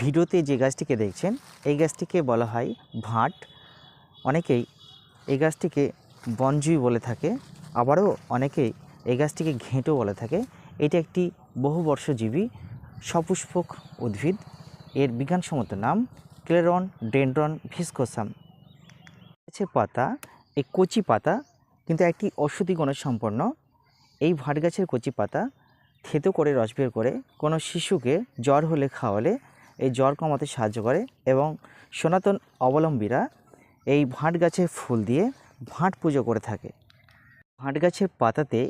ভিডিওতে যে গাছটিকে দেখছেন, এই গাছটিকে বলা হয় ভাট। অনেকেই এই গাছটিকে বনজুই বলে থাকে, আবারও অনেকেই এই গাছটিকে ঘেঁটো বলে থাকে। এটি একটি বহুবর্ষজীবী সপুষ্পক উদ্ভিদ। এর বিজ্ঞানসম্মত নাম ক্লেরন ডেন্ড্রন ভিসকোসাম। গাছের পাতা, এই কচি পাতা কিন্তু একটি ঔষধি গুণ সম্পন্ন। এই ভাট গাছের কচি পাতা থেতো করে রস বের করে কোনো শিশুকে জ্বর হলে খাওয়ালে এই জ্বর কমাতে সাহায্য করে এবং সনাতন অবলম্বীরা এই ভাঁট গাছের ফুল দিয়ে ভাঁট পুজো করে থাকে। ভাঁট গাছের পাতাতে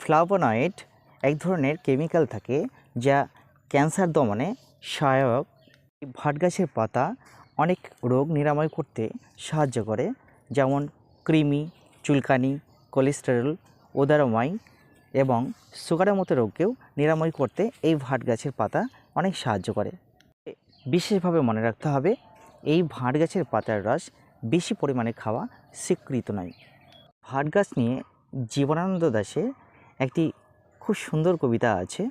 ফ্লাভোনয়েড এক ধরনের কেমিক্যাল থাকে যা ক্যান্সার দমনে সহায়ক। ভাট গাছের পাতা অনেক রোগ নিরাময় করতে সাহায্য করে, যেমন কৃমি, চুলকানি, কোলেস্টেরল উদারময় এবং সুগারের মতো রোগকেও নিরাময় করতে এই ভাট গাছের পাতা অনেক সাহায্য করে। বিশেষভাবে মনে রাখতে হবে, এই ভাট গাছের পাতার রস বেশি পরিমাণে খাওয়া স্বীকৃত নয়। ভাট গাছ নিয়ে জীবনানন্দ দাসের একটি খুব সুন্দর কবিতা আছে।